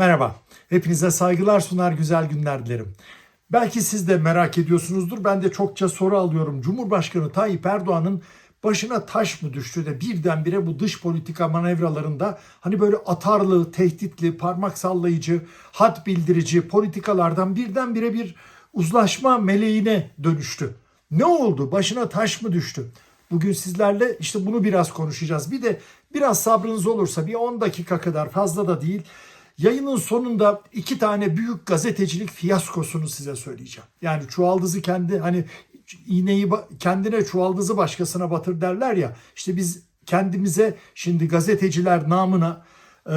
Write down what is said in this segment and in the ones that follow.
Merhaba, hepinize saygılar sunar güzel günler dilerim. Belki siz de merak ediyorsunuzdur, ben de çokça soru alıyorum. Cumhurbaşkanı Tayyip Erdoğan'ın başına taş mı düştü de birdenbire bu dış politika manevralarında hani böyle atarlı, tehditli, parmak sallayıcı, had bildirici politikalardan birdenbire bir uzlaşma meleğine dönüştü. Ne oldu? Başına taş mı düştü? Bugün sizlerle işte bunu biraz konuşacağız. Bir de biraz sabrınız olursa bir 10 dakika kadar fazla da değil. Yayının sonunda iki tane büyük gazetecilik fiyaskosunu size söyleyeceğim. Yani çuvaldızı kendi hani iğneyi kendine çuvaldızı başkasına batır derler ya. İşte biz kendimize şimdi gazeteciler namına e,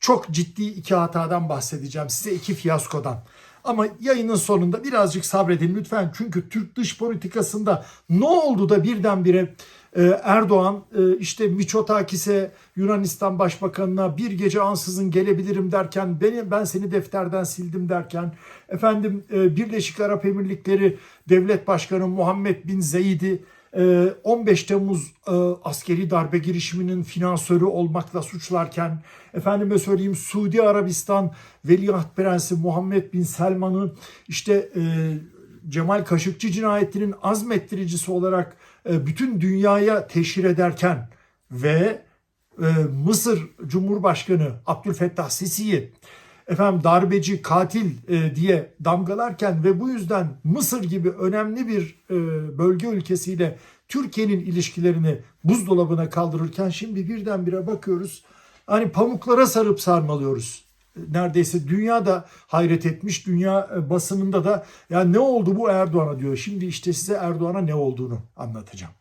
çok ciddi iki hatadan bahsedeceğim size iki fiyaskodan. Ama yayının sonunda birazcık sabredin lütfen. Çünkü Türk dış politikasında ne oldu da birdenbire e, Erdoğan e, işte Miçotakis'e Yunanistan Başbakanı'na bir gece ansızın gelebilirim derken beni ben seni defterden sildim derken efendim e, Birleşik Arap Emirlikleri Devlet Başkanı Muhammed Bin Zeyid'i 15 Temmuz e, askeri darbe girişiminin finansörü olmakla suçlarken efendime söyleyeyim Suudi Arabistan Veliaht Prensi Muhammed Bin Selman'ı işte e, Cemal Kaşıkçı cinayetinin azmettiricisi olarak e, bütün dünyaya teşhir ederken ve Mısır Cumhurbaşkanı Abdülfettah Sisi'yi efendim darbeci, katil e, diye damgalarken ve bu yüzden Mısır gibi önemli bir e, bölge ülkesiyle Türkiye'nin ilişkilerini buzdolabına kaldırırken şimdi birdenbire bakıyoruz hani pamuklara sarıp sarmalıyoruz neredeyse dünya da hayret etmiş. Dünya e, basınında da ya ne oldu bu Erdoğan'a diyor. Şimdi işte size Erdoğan'a ne olduğunu anlatacağım.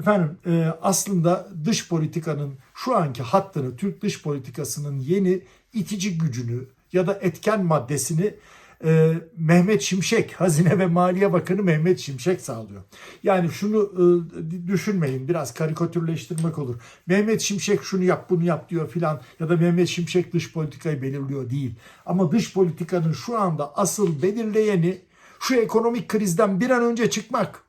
Efendim e, aslında dış politikanın şu anki hattını, Türk dış politikasının yeni itici gücünü ya da etken maddesini e, Mehmet Şimşek, Hazine ve Maliye Bakanı Mehmet Şimşek sağlıyor. Yani şunu e, düşünmeyin biraz karikatürleştirmek olur. Mehmet Şimşek şunu yap bunu yap diyor filan ya da Mehmet Şimşek dış politikayı belirliyor değil. Ama dış politikanın şu anda asıl belirleyeni şu ekonomik krizden bir an önce çıkmak.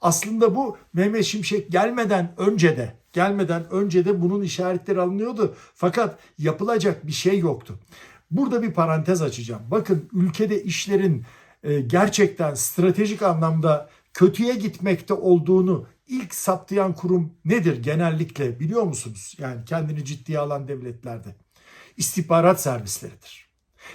Aslında bu Mehmet Şimşek gelmeden önce de gelmeden önce de bunun işaretleri alınıyordu. Fakat yapılacak bir şey yoktu. Burada bir parantez açacağım. Bakın ülkede işlerin e, gerçekten stratejik anlamda kötüye gitmekte olduğunu ilk saptayan kurum nedir genellikle biliyor musunuz? Yani kendini ciddiye alan devletlerde. İstihbarat servisleridir.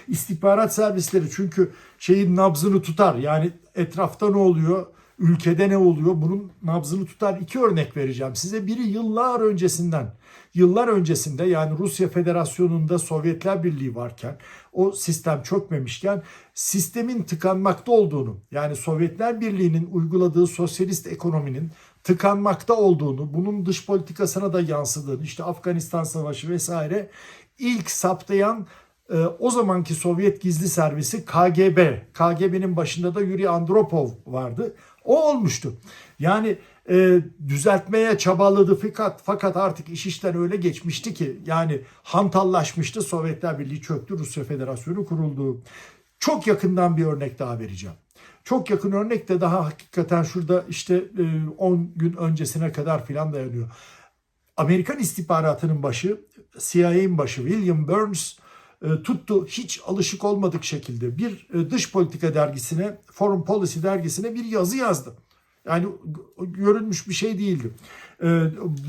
İstihbarat servisleri çünkü şeyin nabzını tutar. Yani etrafta ne oluyor? Ülkede ne oluyor? Bunun nabzını tutar. İki örnek vereceğim size. Biri yıllar öncesinden. Yıllar öncesinde yani Rusya Federasyonu'nda Sovyetler Birliği varken o sistem çökmemişken sistemin tıkanmakta olduğunu yani Sovyetler Birliği'nin uyguladığı sosyalist ekonominin tıkanmakta olduğunu, bunun dış politikasına da yansıdığını, işte Afganistan Savaşı vesaire ilk saptayan e, o zamanki Sovyet gizli servisi KGB. KGB'nin başında da Yuri Andropov vardı. O olmuştu. Yani e, düzeltmeye çabaladı fakat fakat artık iş işten öyle geçmişti ki yani hantallaşmıştı. Sovyetler Birliği çöktü, Rusya Federasyonu kuruldu. Çok yakından bir örnek daha vereceğim. Çok yakın örnek de daha hakikaten şurada işte e, 10 gün öncesine kadar filan dayanıyor. Amerikan istihbaratının başı, CIA'nin başı William Burns e, tuttu hiç alışık olmadık şekilde bir e, dış politika dergisine, Foreign Policy dergisine bir yazı yazdı. Yani görülmüş bir şey değildi. E,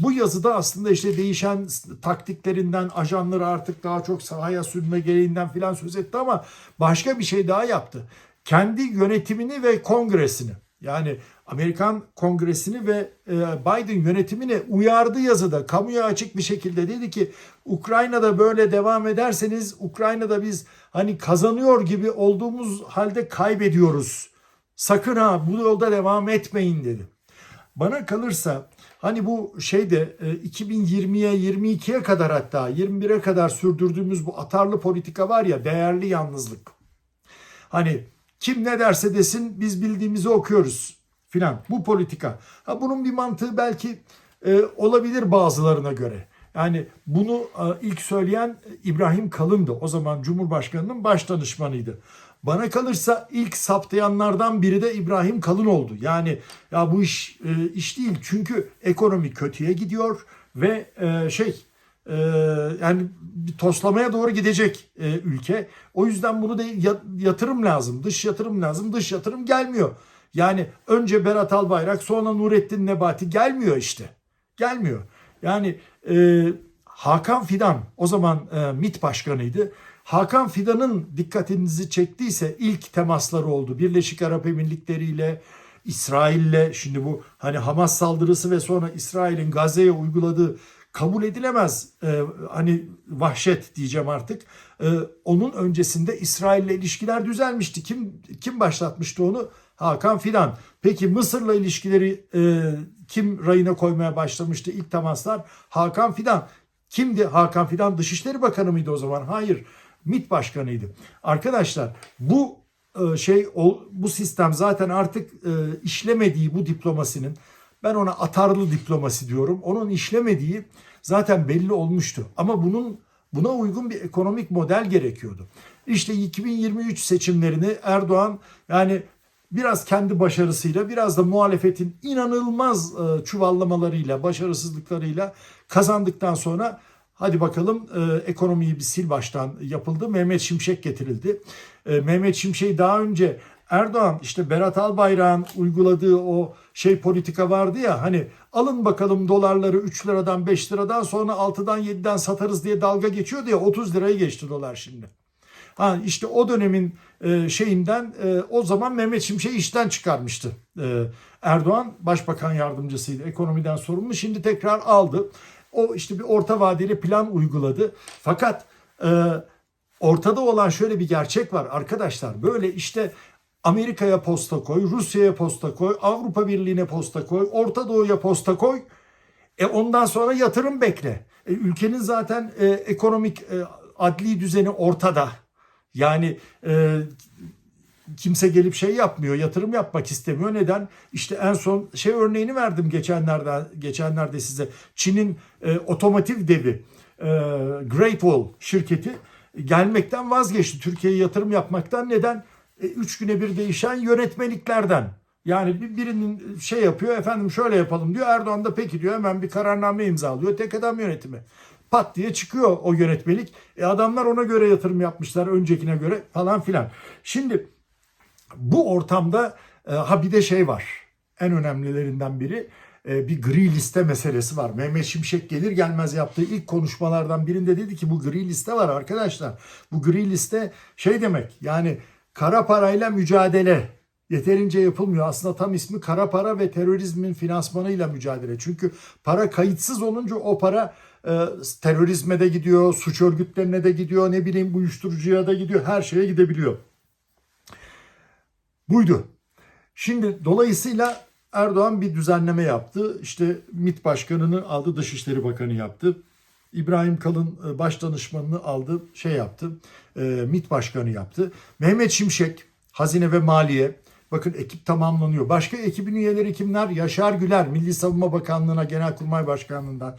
bu yazıda aslında işte değişen taktiklerinden, ajanları artık daha çok sahaya sürme gereğinden filan söz etti ama başka bir şey daha yaptı. Kendi yönetimini ve kongresini yani Amerikan Kongresi'ni ve e, Biden yönetimini uyardı yazıda. Kamuya açık bir şekilde dedi ki Ukrayna'da böyle devam ederseniz Ukrayna'da biz hani kazanıyor gibi olduğumuz halde kaybediyoruz. Sakın ha bu yolda devam etmeyin dedi. Bana kalırsa hani bu şeyde 2020'ye 22'ye kadar hatta 21'e kadar sürdürdüğümüz bu atarlı politika var ya değerli yalnızlık. Hani kim ne derse desin biz bildiğimizi okuyoruz filan. Bu politika. Ha bunun bir mantığı belki e, olabilir bazılarına göre. Yani bunu e, ilk söyleyen İbrahim Kalın'dı. O zaman Cumhurbaşkanı'nın baş danışmanıydı. Bana kalırsa ilk saptayanlardan biri de İbrahim Kalın oldu. Yani ya bu iş e, iş değil çünkü ekonomi kötüye gidiyor ve e, şey e, yani bir toslamaya doğru gidecek e, ülke. O yüzden bunu da ya- yatırım lazım. Dış yatırım lazım. Dış yatırım gelmiyor. Yani önce Berat Albayrak sonra Nurettin Nebati gelmiyor işte. Gelmiyor. Yani e, Hakan Fidan o zaman e, MİT başkanıydı. Hakan Fidan'ın dikkatinizi çektiyse ilk temasları oldu. Birleşik Arap Emirlikleri ile İsrail'le şimdi bu hani Hamas saldırısı ve sonra İsrail'in Gazze'ye uyguladığı kabul edilemez e, hani vahşet diyeceğim artık. E, onun öncesinde İsrail'le ilişkiler düzelmişti. Kim kim başlatmıştı onu? Hakan Fidan. Peki Mısır'la ilişkileri e, kim rayına koymaya başlamıştı ilk temaslar? Hakan Fidan. Kimdi Hakan Fidan? Dışişleri Bakanı mıydı o zaman? Hayır. MİT Başkanıydı. Arkadaşlar bu e, şey bu sistem zaten artık e, işlemediği bu diplomasinin ben ona atarlı diplomasi diyorum. Onun işlemediği zaten belli olmuştu. Ama bunun buna uygun bir ekonomik model gerekiyordu. İşte 2023 seçimlerini Erdoğan yani biraz kendi başarısıyla biraz da muhalefetin inanılmaz e, çuvallamalarıyla, başarısızlıklarıyla kazandıktan sonra hadi bakalım e, ekonomiyi bir sil baştan yapıldı. Mehmet Şimşek getirildi. E, Mehmet Şimşek daha önce Erdoğan işte Berat Albayrak'ın uyguladığı o şey politika vardı ya hani alın bakalım dolarları 3 liradan 5 liradan sonra 6'dan 7'den satarız diye dalga geçiyordu ya 30 lirayı geçti dolar şimdi. Ha işte o dönemin e, şeyinden e, o zaman Mehmet Şimşek'i işten çıkarmıştı. E, Erdoğan başbakan yardımcısıydı. Ekonomiden sorumlu. Şimdi tekrar aldı. O işte bir orta vadeli plan uyguladı. Fakat ortada olan şöyle bir gerçek var arkadaşlar. Böyle işte Amerika'ya posta koy, Rusya'ya posta koy, Avrupa Birliği'ne posta koy, Orta Doğu'ya posta koy. E ondan sonra yatırım bekle. E, ülkenin zaten e, ekonomik e, adli düzeni ortada. Yani e, kimse gelip şey yapmıyor, yatırım yapmak istemiyor. Neden? İşte en son şey örneğini verdim geçenlerde geçenlerde size. Çin'in e, otomotiv devi e, Great Wall şirketi gelmekten vazgeçti. Türkiye'ye yatırım yapmaktan neden? E, üç güne bir değişen yönetmeliklerden. Yani bir- birinin şey yapıyor efendim şöyle yapalım diyor. Erdoğan da peki diyor hemen bir kararname imzalıyor. Tek adam yönetimi. Pat diye çıkıyor o yönetmelik. E adamlar ona göre yatırım yapmışlar öncekine göre falan filan. Şimdi bu ortamda e, ha bir de şey var. En önemlilerinden biri e, bir gri liste meselesi var. Mehmet Şimşek gelir gelmez yaptığı ilk konuşmalardan birinde dedi ki bu gri liste var arkadaşlar. Bu gri liste şey demek yani kara parayla mücadele yeterince yapılmıyor. Aslında tam ismi kara para ve terörizmin finansmanıyla mücadele. Çünkü para kayıtsız olunca o para e, terörizme de gidiyor, suç örgütlerine de gidiyor, ne bileyim uyuşturucuya da gidiyor, her şeye gidebiliyor. Buydu. Şimdi dolayısıyla Erdoğan bir düzenleme yaptı. İşte MİT Başkanı'nı aldı, Dışişleri Bakanı yaptı. İbrahim Kalın e, baş danışmanını aldı, şey yaptı, e, MİT Başkanı yaptı. Mehmet Şimşek, Hazine ve Maliye, bakın ekip tamamlanıyor. Başka ekibin üyeleri kimler? Yaşar Güler, Milli Savunma Bakanlığı'na, Genelkurmay Başkanlığı'ndan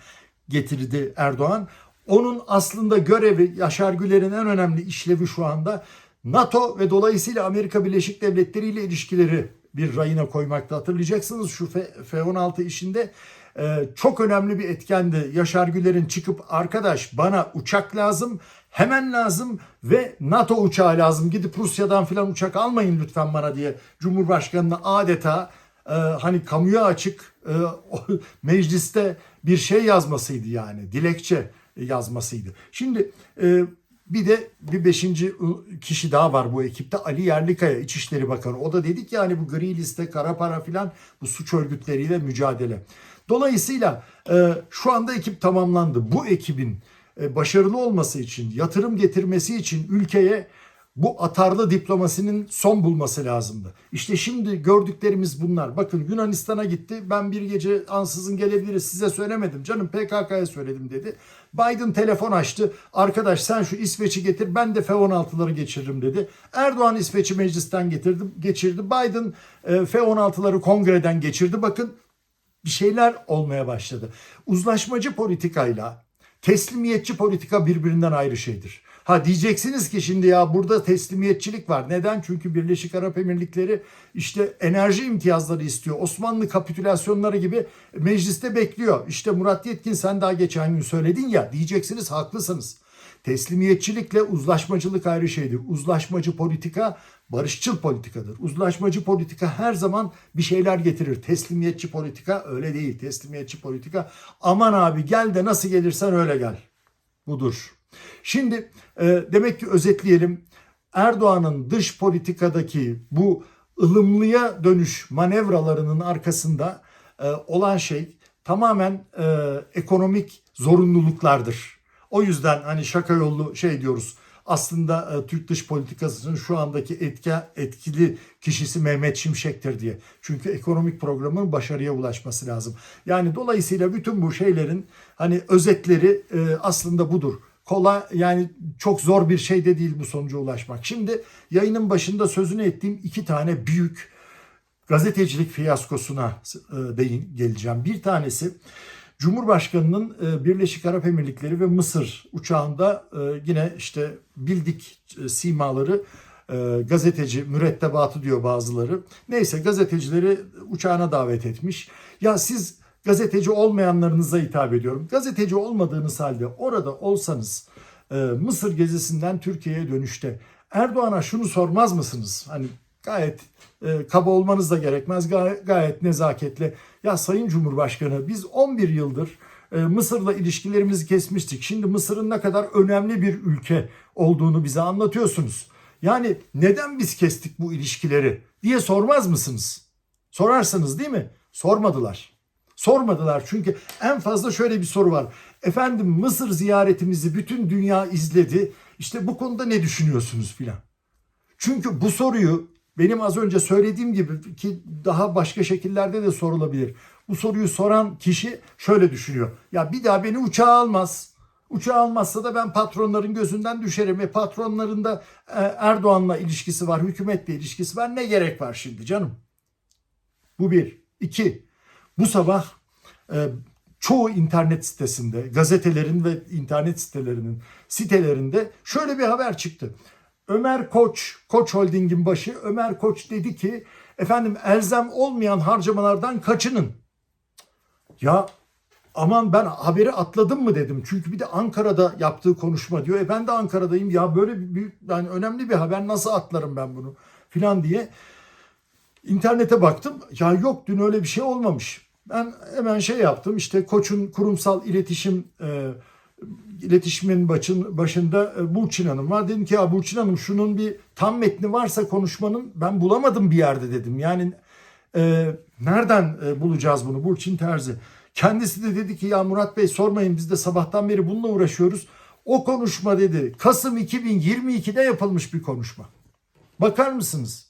getirdi Erdoğan. Onun aslında görevi Yaşar Güler'in en önemli işlevi şu anda NATO ve dolayısıyla Amerika Birleşik Devletleri ile ilişkileri bir rayına koymakta. Hatırlayacaksınız şu F- F-16 işinde e, çok önemli bir etkendi. Yaşar Güler'in çıkıp arkadaş bana uçak lazım, hemen lazım ve NATO uçağı lazım. Gidip Rusya'dan filan uçak almayın lütfen bana diye Cumhurbaşkanı'na adeta e, hani kamuya açık e, mecliste bir şey yazmasıydı yani dilekçe yazmasıydı. Şimdi e, bir de bir beşinci kişi daha var bu ekipte Ali Yerlikaya İçişleri Bakanı. O da dedik yani bu gri liste, kara para filan bu suç örgütleriyle mücadele. Dolayısıyla e, şu anda ekip tamamlandı. Bu ekibin e, başarılı olması için, yatırım getirmesi için ülkeye bu atarlı diplomasinin son bulması lazımdı. İşte şimdi gördüklerimiz bunlar. Bakın Yunanistan'a gitti. Ben bir gece ansızın gelebiliriz size söylemedim. Canım PKK'ya söyledim dedi. Biden telefon açtı. Arkadaş sen şu İsveç'i getir ben de F-16'ları geçiririm dedi. Erdoğan İsveç'i meclisten getirdi, geçirdi. Biden e, F-16'ları kongreden geçirdi. Bakın bir şeyler olmaya başladı. Uzlaşmacı politikayla teslimiyetçi politika birbirinden ayrı şeydir. Ha diyeceksiniz ki şimdi ya burada teslimiyetçilik var. Neden? Çünkü Birleşik Arap Emirlikleri işte enerji imtiyazları istiyor. Osmanlı kapitülasyonları gibi mecliste bekliyor. İşte Murat Yetkin sen daha geçen gün söyledin ya diyeceksiniz haklısınız. Teslimiyetçilikle uzlaşmacılık ayrı şeydir. Uzlaşmacı politika barışçıl politikadır. Uzlaşmacı politika her zaman bir şeyler getirir. Teslimiyetçi politika öyle değil. Teslimiyetçi politika aman abi gel de nasıl gelirsen öyle gel. Budur. Şimdi e, demek ki özetleyelim. Erdoğan'ın dış politikadaki bu ılımlıya dönüş manevralarının arkasında e, olan şey tamamen e, ekonomik zorunluluklardır. O yüzden hani şaka yollu şey diyoruz. Aslında e, Türk dış politikasının şu andaki etki, etkili kişisi Mehmet Şimşek'tir diye. Çünkü ekonomik programın başarıya ulaşması lazım. Yani dolayısıyla bütün bu şeylerin hani özetleri e, aslında budur kolay yani çok zor bir şey de değil bu sonuca ulaşmak. Şimdi yayının başında sözünü ettiğim iki tane büyük gazetecilik fiyaskosuna e, değin geleceğim. Bir tanesi Cumhurbaşkanı'nın e, Birleşik Arap Emirlikleri ve Mısır uçağında e, yine işte bildik e, simaları gazeteci mürettebatı diyor bazıları. Neyse gazetecileri uçağına davet etmiş. Ya siz gazeteci olmayanlarınıza hitap ediyorum. Gazeteci olmadığınız halde orada olsanız Mısır gezisinden Türkiye'ye dönüşte Erdoğan'a şunu sormaz mısınız? Hani gayet e, kaba olmanız da gerekmez. Gayet, gayet nezaketle. Ya Sayın Cumhurbaşkanı biz 11 yıldır e, Mısır'la ilişkilerimizi kesmiştik. Şimdi Mısır'ın ne kadar önemli bir ülke olduğunu bize anlatıyorsunuz. Yani neden biz kestik bu ilişkileri diye sormaz mısınız? Sorarsınız değil mi? Sormadılar. Sormadılar çünkü en fazla şöyle bir soru var. Efendim Mısır ziyaretimizi bütün dünya izledi. İşte bu konuda ne düşünüyorsunuz filan. Çünkü bu soruyu benim az önce söylediğim gibi ki daha başka şekillerde de sorulabilir. Bu soruyu soran kişi şöyle düşünüyor. Ya bir daha beni uçağa almaz. Uçağa almazsa da ben patronların gözünden düşerim. Ve patronların da e, Erdoğan'la ilişkisi var, hükümetle ilişkisi var. Ne gerek var şimdi canım? Bu bir. İki, bu sabah e, çoğu internet sitesinde, gazetelerin ve internet sitelerinin sitelerinde şöyle bir haber çıktı. Ömer Koç, Koç Holding'in başı Ömer Koç dedi ki efendim elzem olmayan harcamalardan kaçının. Ya aman ben haberi atladım mı dedim. Çünkü bir de Ankara'da yaptığı konuşma diyor. E ben de Ankara'dayım ya böyle bir büyük yani önemli bir haber nasıl atlarım ben bunu filan diye. İnternete baktım. Ya yok dün öyle bir şey olmamış. Ben hemen şey yaptım. İşte Koç'un kurumsal iletişim e, iletişimin başın, başında e, Burçin Hanım var. Dedim ki ya Burçin Hanım şunun bir tam metni varsa konuşmanın ben bulamadım bir yerde dedim. Yani e, nereden e, bulacağız bunu Burçin Terzi? Kendisi de dedi ki ya Murat Bey sormayın biz de sabahtan beri bununla uğraşıyoruz. O konuşma dedi Kasım 2022'de yapılmış bir konuşma. Bakar mısınız?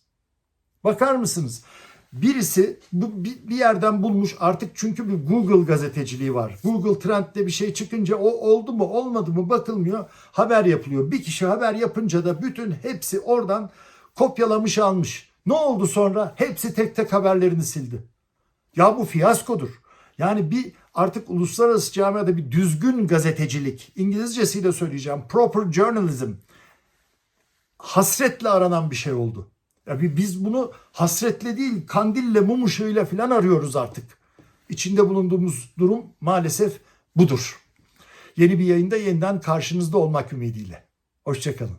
Bakar mısınız? Birisi bu bir yerden bulmuş artık çünkü bir Google gazeteciliği var. Google Trend'de bir şey çıkınca o oldu mu olmadı mı bakılmıyor. Haber yapılıyor. Bir kişi haber yapınca da bütün hepsi oradan kopyalamış almış. Ne oldu sonra? Hepsi tek tek haberlerini sildi. Ya bu fiyaskodur. Yani bir artık uluslararası camiada bir düzgün gazetecilik, İngilizcesiyle söyleyeceğim, proper journalism hasretle aranan bir şey oldu. Ya bir biz bunu hasretle değil, kandille, mum ışığıyla falan arıyoruz artık. İçinde bulunduğumuz durum maalesef budur. Yeni bir yayında yeniden karşınızda olmak ümidiyle. Hoşçakalın.